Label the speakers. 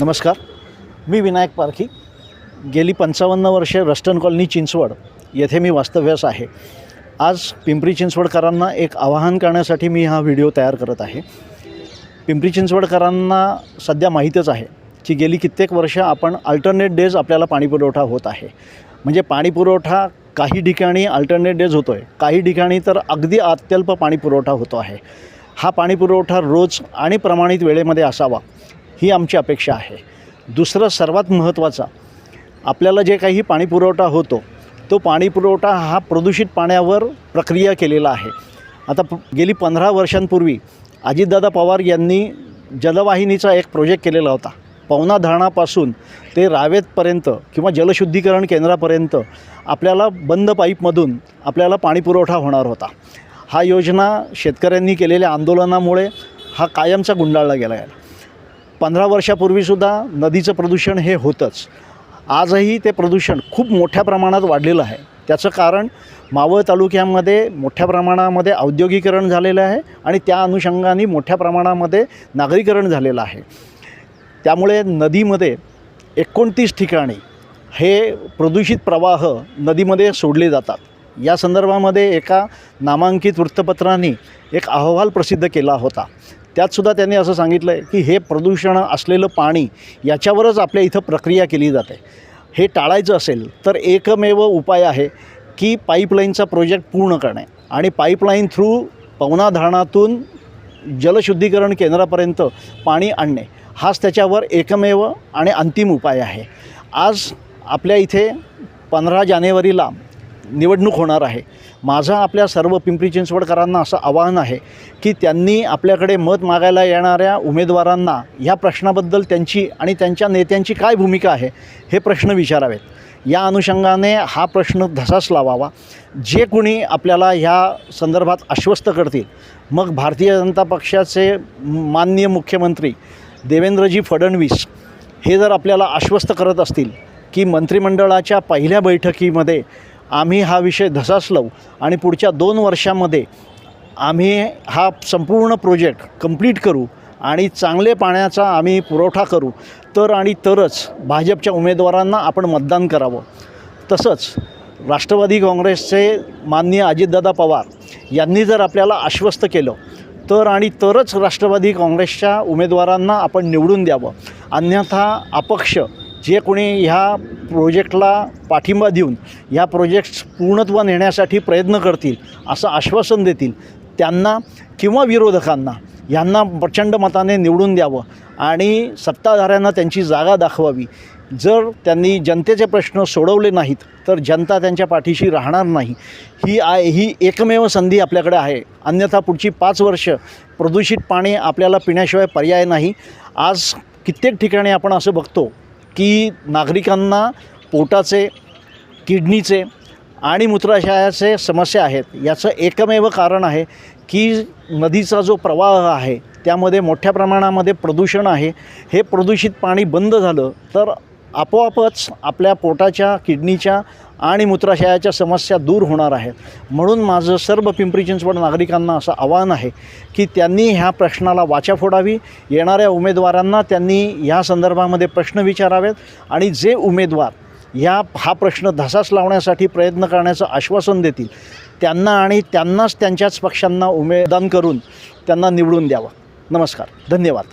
Speaker 1: नमस्कार. मी विनायक पारखी. गेली पंचावन्न वर्षे रस्टन कॉलनी चिंचवड येथे मी वास्तव्यास आहे. आज पिंपरी चिंचवडकरांना एक आवाहन करण्यासाठी मी हा व्हिडिओ तयार करत आहे. पिंपरी चिंचवडकरांना सध्या माहीतच आहे की गेली कित्येक वर्ष आपण अल्टरनेट डेज आपल्याला पाणीपुरवठा होत आहे. म्हणजे पाणीपुरवठा काही ठिकाणी अल्टरनेट डेज होतो आहे काही ठिकाणी तर अगदी अत्यल्प पाणीपुरवठा होतो आहे. हा पाणीपुरवठा रोज आणि प्रमाणित वेळेमध्ये असावा. ही आमची अपेक्षा आहे. दुसरं सर्वात महत्त्वाचा आपल्याला जे काही पाणीपुरवठा होतो तो पाणीपुरवठा हा प्रदूषित पाण्यावर प्रक्रिया केलेला आहे. आता प गेली पंधरा वर्षांपूर्वी अजितदादा पवार यांनी जलवाहिनीचा एक प्रोजेक्ट केलेला होता. पवना धरणापासून ते रावेतपर्यंत किंवा जलशुद्धीकरण केंद्रापर्यंत आपल्याला बंद पाईपमधून आपल्याला पाणीपुरवठा होणार होता. हा योजना शेतकऱ्यांनी केलेल्या आंदोलनामुळे हा कायमचा गुंडाळला गेला आहे. पंधरा वर्षापूर्वीसुद्धा नदीचं प्रदूषण हे होतंच. आजही ते प्रदूषण खूप मोठ्या प्रमाणात वाढलेलं आहे. त्याचं कारण मावळ तालुक्यामध्ये मोठ्या प्रमाणामध्ये औद्योगिकरण झालेलं आहे आणि त्या अनुषंगाने मोठ्या प्रमाणामध्ये नागरीकरण झालेलं आहे. त्यामुळे नदीमध्ये एकोणतीस ठिकाणी हे प्रदूषित प्रवाह नदीमध्ये सोडले जातात. या संदर्भामध्ये एका नामांकित वृत्तपत्राने एक अहवाल प्रसिद्ध केला होता. त्यातसुद्धा त्यांनी असं सांगितलं आहे की हे प्रदूषण असलेलं पाणी याच्यावरच आपल्या इथं प्रक्रिया केली जाते. हे टाळायचं असेल तर एकमेव उपाय आहे की पाईपलाईनचा प्रोजेक्ट पूर्ण करणे आणि पाईपलाईन थ्रू पवना धरणातून जलशुद्धीकरण केंद्रापर्यंत पाणी आणणे. हाच त्याच्यावर एकमेव आणि अंतिम उपाय आहे. आज आपल्या इथे पंधरा जानेवारीला निवडणूक होणार आहे. माझं आपल्या सर्व पिंपरी चिंचवडकरांना असं आवाहन आहे की त्यांनी आपल्याकडे मत मागायला येणाऱ्या उमेदवारांना ह्या प्रश्नाबद्दल त्यांची आणि त्यांच्या नेत्यांची काय भूमिका आहे हे प्रश्न विचारावेत. या अनुषंगाने हा प्रश्न धसास लावावा. जे कोणी आपल्याला ह्या संदर्भात आश्वस्त करतील मग भारतीय जनता पक्षाचे माननीय मुख्यमंत्री देवेंद्रजी फडणवीस हे जर आपल्याला आश्वस्त करत असतील की मंत्रिमंडळाच्या पहिल्या बैठकीमध्ये आम्ही हा विषय धसास लावू आणि पुढच्या दोन वर्षामध्ये आम्ही हा संपूर्ण प्रोजेक्ट कंप्लीट करू आणि चांगले पाण्याचा आम्ही पुरवठा करू तर आणि तरच भाजपच्या उमेदवारांना आपण मतदान करावं. तसंच राष्ट्रवादी काँग्रेसचे माननीय अजितदादा पवार यांनी जर आपल्याला आश्वस्त केलं तर आणि तरच राष्ट्रवादी काँग्रेसच्या उमेदवारांना आपण निवडून द्यावं. अन्यथा अपक्ष जे कोणी ह्या प्रोजेक्टला पाठिंबा देऊन ह्या प्रोजेक्ट्स पूर्णत्व नेण्यासाठी प्रयत्न करतील असं आश्वासन देतील त्यांना किंवा विरोधकांना यांना प्रचंड मताने निवडून द्यावं आणि सत्ताधाऱ्यांना त्यांची जागा दाखवावी. जर त्यांनी जनतेचे प्रश्न सोडवले नाहीत तर जनता त्यांच्या पाठीशी राहणार नाही. ही आ ही एकमेव संधी आपल्याकडे आहे. अन्यथा पुढची पाच वर्ष प्रदूषित पाणी आपल्याला पिण्याशिवाय पर्याय नाही. आज कित्येक ठिकाणी आपण असं बघतो की नागरिकांना पोटाचे किडनीचे आणि मूत्राशयाचे समस्या आहेत. याचं एकमेव कारण आहे की नदीचा जो प्रवाह आहे त्यामध्ये मोठ्या प्रमाणामध्ये प्रदूषण आहे. हे प्रदूषित पाणी बंद झालं तर आपोआपच आपल्या पोटाच्या किडनीच्या आणि मूत्राशयाच्या समस्या दूर होणार आहेत. म्हणून माझं सर्व पिंपरी चिंचवड नागरिकांना असं आवाहन आहे की त्यांनी ह्या प्रश्नाला वाचा फोडावी. येणाऱ्या उमेदवारांना त्यांनी ह्या संदर्भामध्ये प्रश्न विचारावेत आणि जे उमेदवार ह्या हा प्रश्न धसास लावण्यासाठी प्रयत्न करण्याचं आश्वासन देतील त्यांना आणि त्यांनाच त्यांच्याच पक्षांना उमेदान करून त्यांना निवडून द्यावं. नमस्कार. धन्यवाद.